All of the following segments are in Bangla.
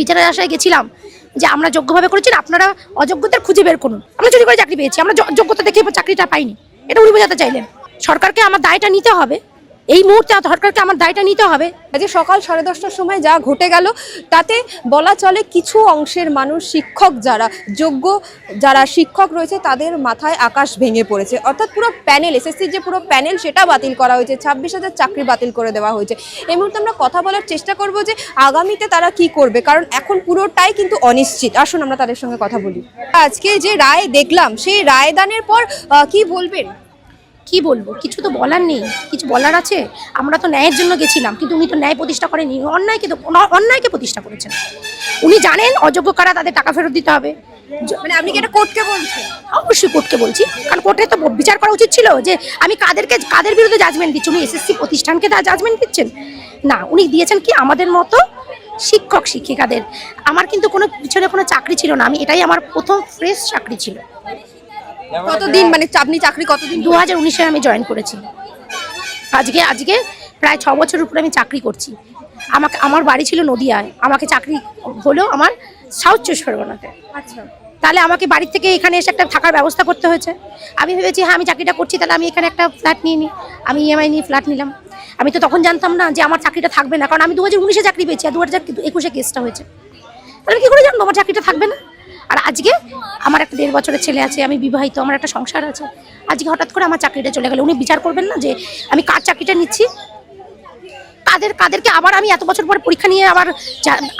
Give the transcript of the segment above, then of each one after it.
বিচারের আশায় গেছিলাম যে আমরা যোগ্যভাবে করেছি, আপনারা অযোগ্যতার খুঁজে বের করুন। আমরা চুরি করে চাকরি পেয়েছি, আমরা যোগ্যতা দেখে চাকরিটা পাইনি। এটা উনি বোঝাতে চাইলেন। সরকারকে আমার দায়টা নিতে হবে। এই মুহূর্তে সরকারকে আমার দায়টা নিতে হবে। আজকে সকাল সাড়ে দশটার সময় যা ঘটে গেল, তাতে বলা চলে কিছু অংশের মানুষ, শিক্ষক যারা, যোগ্য যারা শিক্ষক রয়েছে, তাদের মাথায় আকাশ ভেঙে পড়েছে। অর্থাৎ পুরো প্যানেল এসএসসির যে পুরো প্যানেল, সেটা বাতিল করা হয়েছে। ছাব্বিশ হাজার চাকরি বাতিল করে দেওয়া হয়েছে। এই মুহূর্তে আমরা কথা বলার চেষ্টা করব যে আগামীতে তারা কি করবে, কারণ এখন পুরোটাই কিন্তু অনিশ্চিত। আসুন আমরা তাদের সঙ্গে কথা বলি। আজকে যে রায় দেখলাম, সেই রায়দানের পর কি বলবেন? কি বলব? কিছু তো বলার নেই। কিছু বলার আছে? আমরা তো ন্যায়ের জন্য গেছিলাম কিন্তু উনি তো ন্যায় প্রতিষ্ঠা করেনি অন্যায়কে তো অন্যায়কে প্রতিষ্ঠা করেছেন। উনি জানেন অযোগ্য কারা তাদের টাকা ফেরত দিতে হবে। মানে আপনি কি এটা কোর্টকে বলছেন? অবশ্যই কোর্টকে বলছি। কারণ কোর্টে তো বিচার করা উচিত ছিল যে আমি কাদেরকে কাদের বিরুদ্ধে জাজমেন্ট দিচ্ছি? উনি এসএসসি প্রতিষ্ঠানকে জাজমেন্ট দিচ্ছেন? না উনি দিয়েছেন কি আমাদের মতো শিক্ষক শিক্ষিকাদের। আমার কিন্তু কোনো পিছনে কোনো চাকরি ছিল না। আমি এটাই আমার প্রথম ফ্রেশ চাকরি ছিল। কতদিন মানে আপনি চাকরি কতদিন দু হাজার উনিশে আমি জয়েন করেছি আজকে আজকে প্রায় ছ বছর উপরে আমি চাকরি করছি। আমাকে আমার বাড়ি ছিল নদিয়ায়। আমাকে চাকরি হলো আমার সাউথ চব্বিশ পরগনাতে। আচ্ছা। তাহলে আমাকে বাড়ির থেকে এখানে এসে একটা থাকার ব্যবস্থা করতে হয়েছে। আমি ভেবেছি হ্যাঁ আমি চাকরিটা করছি তাহলে আমি এখানে একটা ফ্ল্যাট নিয়ে নিই। আমি ইএমআই নিয়ে ফ্ল্যাট নিলাম। আমি তো তখন জানতাম না যে আমার চাকরিটা থাকবে না কারণ আমি দু হাজার উনিশে চাকরি পেয়েছি আর দু হাজার একুশে কেসটা হয়েছে। তাহলে কী করে জানব? আমার চাকরিটা থাকবে না? আর আজকে আমার একটা দেড় বছরের ছেলে আছে, আমি বিবাহিত, আমার একটা সংসার আছে। আজকে হঠাৎ করে আমার চাকরিটা চলে গেল। উনি বিচার করবেন না যে আমি কার চাকরিটা নিচ্ছি? কাদের, কাদেরকে আবার আমি এত বছর পরে পরীক্ষা নিয়ে আবার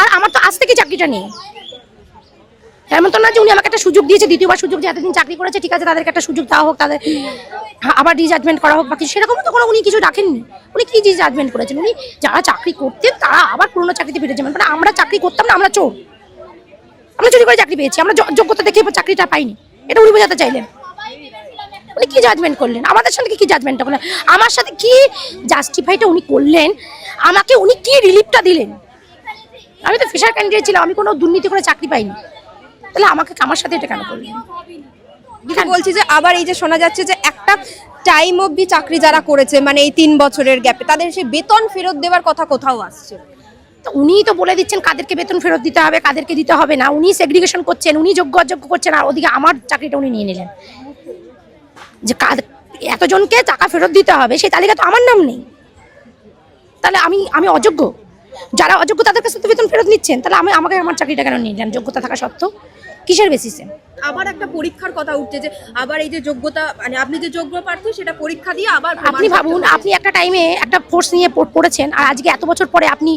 আর আমার তো আজ থেকে চাকরিটা নেই। এমন তো না যে উনি আমাকে একটা সুযোগ দিয়েছে, দ্বিতীয়বার সুযোগ যে এতদিন চাকরি করেছে, ঠিক আছে, তাদেরকে একটা সুযোগ দেওয়া হোক, তাদের আবার রিজাজমেন্ট করা হোক বা কিছু, সেরকম তো কোনো উনি কিছু রাখেননি। উনি কি রিজাজমেন্ট করেছেন? উনি যারা চাকরি করতেন, তারা আবার পুরোনো চাকরিতে ফিরে যাবেন। মানে আমরা চাকরি করতাম না, আমরা চোর। আমরা চুরি করে চাকরি পেয়েছি, আমরা যোগ্যতা দেখে চাকরিটা পাইনি। এটা উনি বোঝাতে চাইলেন। উনি কি জাজমেন্ট করলেন? আমাদের সাথে কি জাজমেন্টটা করলেন? আমার সাথে কি জাস্টিফাইটা উনি করলেন? আমাকে উনি কি রিলিফটা দিলেন? আমি তো ফিশার ক্যান্ডিডেট ছিলাম, আমি কোনো দুর্নীতি করে চাকরি পাইনি। তাহলে আমাকে আমার সাথে এটা কেন করলেন? বলছি যে, আবার এই যে শোনা যাচ্ছে যে, একটা টাইম অবধি চাকরি যারা করেছে মানে এই তিন বছরের গ্যাপে তাদের সেই বেতন ফেরত দেওয়ার কথা কোথাও আসছে তো উনিই তো বলে দিচ্ছেন কাদেরকে বেতন ফেরত দিতে হবে কাদেরকে দিতে হবে না। উনি সেগ্রিগেশন করছেন উনি যোগ্য অযোগ্য করছেন আর ওদিকে আমার চাকরিটা উনি নিয়ে নিলেন। যে কাদ এতজনকে টাকা ফেরত দিতে হবে সেই তালিকা তো আমার নাম নেই। তাহলে আমি আমি অযোগ্য? যারা অযোগ্য তাদের কাছে তো বেতন ফেরত নিচ্ছেন তাহলে আমি আমাকে আমার চাকরিটা কেন নিয়ে নিলেন? যোগ্যতা থাকা সত্ত্বেও? কিসের বেসিসে আবার একটা পরীক্ষার কথা উঠছে যে আবার এই যে যোগ্যতা মানে আপনি যে যোগ্য প্রার্থী সেটা পরীক্ষা দিয়ে আবার আপনি ভাবুন আপনি একটা টাইমে একটা ফোর্স নিয়ে পড়- পড়েছেন আর আজকে এত বছর পরে আপনি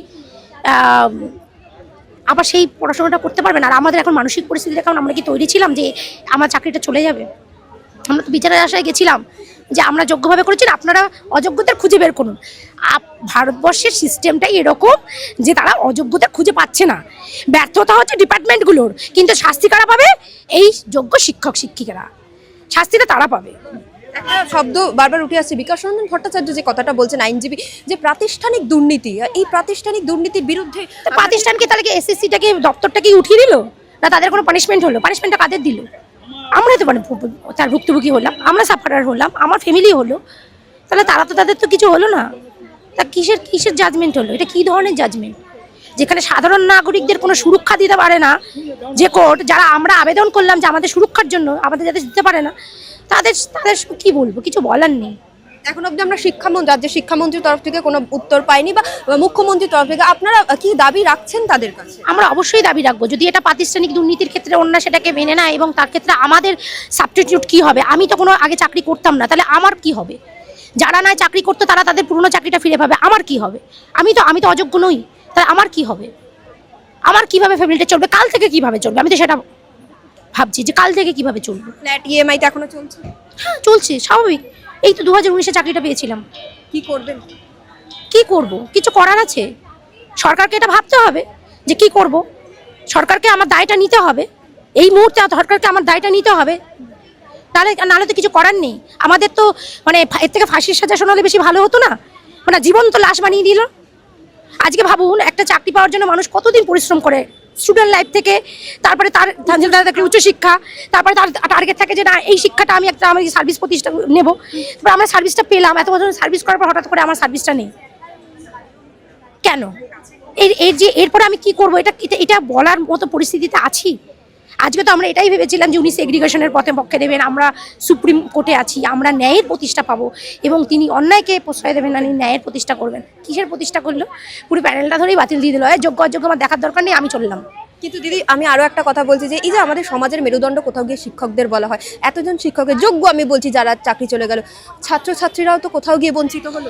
আবার সেই পড়াশোনাটা করতে পারবেন। আর আমাদের এখন মানসিক পরিস্থিতি কারণ আমরা কি তৈরি ছিলাম যে আমার চাকরিটা চলে যাবে? আমরা তো বিচারের আশায় গেছিলাম যে আমরা যোগ্যভাবে করেছি আপনারা অযোগ্যতার খুঁজে বের করুন। ভারতবর্ষের সিস্টেমটাই এরকম যে তারা অযোগ্যতা খুঁজে পাচ্ছে না। ব্যর্থতা হচ্ছে ডিপার্টমেন্টগুলোর, কিন্তু শাস্তি কারা পাবে? এই যোগ্য শিক্ষক, শিক্ষিকারা। শাস্তিটা তারা পাবে। একটা শব্দ বারবার উঠে আসছে। বিকাশ রঞ্জন ভট্টাচার্য যে কথাটা বলছেন আইনজীবী, যে প্রাতিষ্ঠানিক দুর্নীতি এই প্রাতিষ্ঠানিক দুর্নীতির বিরুদ্ধে প্রাতিষ্ঠানকে তাহলে এসএসসিটাকে দপ্তরটাকে উঠিয়ে দিল? না তাদের কোনো পানিশমেন্ট হলো? পানিশমেন্টটা কাদের দিল? আমরাই তো মানে তার ভুক্তভোগী হলাম, আমরা সাফারার হলাম, আমার ফ্যামিলি হলো। তাহলে তারা তো তাদের তো কিছু হলো না। তা কিসের কিসের জাজমেন্ট হলো? এটা কি ধরনের জাজমেন্ট যেখানে সাধারণ নাগরিকদের কোনো সুরক্ষা দিতে পারে না যে কোর্ট যারা আমরা আবেদন করলাম যে আমাদের সুরক্ষার জন্য, আমাদের যাদের দিতে পারে না। তাদের তাদের কি বলব? কিছু বলার নেই। এখন অবধি আমরা শিক্ষামন্ত্রী রাজ্যের শিক্ষামন্ত্রীর তরফ থেকে কোনো উত্তর পাইনি বা মুখ্যমন্ত্রীর তরফ থেকে আপনারা কি দাবি রাখছেন তাদের কাছে? আমরা অবশ্যই দাবি রাখব। যদি এটা প্রাতিষ্ঠানিক দুর্নীতির ক্ষেত্রে অন্য সেটাকে মেনে নেয় এবং তার ক্ষেত্রে আমাদের সাবস্টিটিউট কি হবে? আমি তো কোনো আগে চাকরি করতাম না। তাহলে আমার কি হবে? যারা নয় চাকরি করতো তারা তাদের পুরনো চাকরিটা ফিরে পাবে। আমার কি হবে? আমি তো আমি তো অযোগ্য নই। তাহলে আমার কি হবে? আমার কীভাবে ফ্যামিলিটা চলবে? কাল থেকে কীভাবে চলবে? আমি তো সেটা ভাবছি যে কাল থেকে কীভাবে চলবো? ফ্ল্যাট ইএমআই তে এখনও চলছে? হ্যাঁ চলছে স্বাভাবিক। এই তো দু হাজার উনিশে চাকরিটা পেয়েছিলাম। কি করবেন? কি করব? কিছু করার আছে। সরকারকে এটা ভাবতে হবে যে কি করব? সরকারকে আমার দায়টা নিতে হবে। এই মুহূর্তে সরকারকে আমার দায়টা নিতে হবে। তাহলে নাহলে তো কিছু করার নেই। আমাদের তো মানে এর থেকে ফাঁসির সাজা শোনালে বেশি ভালো হতো না? মানে জীবন তো লাশ বানিয়ে দিল। আজকে ভাবুন একটা চাকরি পাওয়ার জন্য মানুষ কতদিন পরিশ্রম করে স্টুডেন্ট লাইফ থেকে, তারপরে তার তার একটা উচ্চশিক্ষা, তারপরে তার টার্গেট থাকে যে না, এই শিক্ষাটা আমি একটা, আমি সার্ভিস প্রতিষ্ঠা নেব। তারপর আমরা সার্ভিসটা পেলাম, এত বছর সার্ভিস করার পর হঠাৎ করে আমার সার্ভিসটা নেই। কেন? এর এর যে, এরপরে আমি কি করব? এটা- এটা বলার মতো পরিস্থিতিতে আছি? আজকে তো আমরা এটাই ভেবেছিলাম যে উনি সেগ্রিগেশনের পথে পক্ষে দেবেন, আমরা সুপ্রিম কোর্টে আছি, আমরা ন্যায়ের প্রতিষ্ঠা পাবো এবং তিনি অন্যায়কে প্রশ্রয় দেবেন না ন্যায়ের প্রতিষ্ঠা করবেন। কিসের প্রতিষ্ঠা করল? পুরো প্যানেলটা ধরেই বাতিল দিয়ে দিল, "এই যোগ্য অযোগ্য আমার দেখার দরকার নেই, আমি চললাম। কিন্তু দিদি, আমি আরও একটা কথা বলছি যে, এই যে আমাদের সমাজের মেরুদণ্ড কোথাও গিয়ে শিক্ষকদের বলা হয়, এতজন শিক্ষকের, যোগ্য আমি বলছি যারা চাকরি চলে গেল, ছাত্রছাত্রীরাও তো কোথাও গিয়ে বঞ্চিত হলো?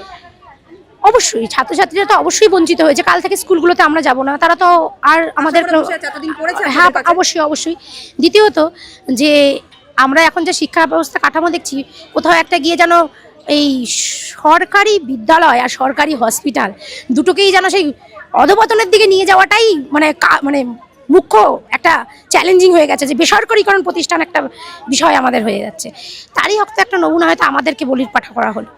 অবশ্যই ছাত্রছাত্রীরা তো অবশ্যই বঞ্চিত হয়েছে। কাল থেকে স্কুলগুলোতে আমরা যাব না। তারা তো আর আমাদের হ্যাঁ অবশ্যই অবশ্যই। দ্বিতীয়ত যে আমরা এখন যে শিক্ষা ব্যবস্থা কাঠামো দেখছি কোথাও একটা গিয়ে যেন এই সরকারি বিদ্যালয় আর সরকারি হসপিটাল দুটোকেই যেন সেই অধপতনের দিকে নিয়ে যাওয়াটাই মানে মানে মুখ্য একটা চ্যালেঞ্জিং হয়ে গেছে যে বেসরকারীকরণ প্রতিষ্ঠান একটা বিষয় আমাদের হয়ে যাচ্ছে। তারই হয়তো একটা নমুনা হয়তো আমাদেরকে বলির পাঠা করা হলো।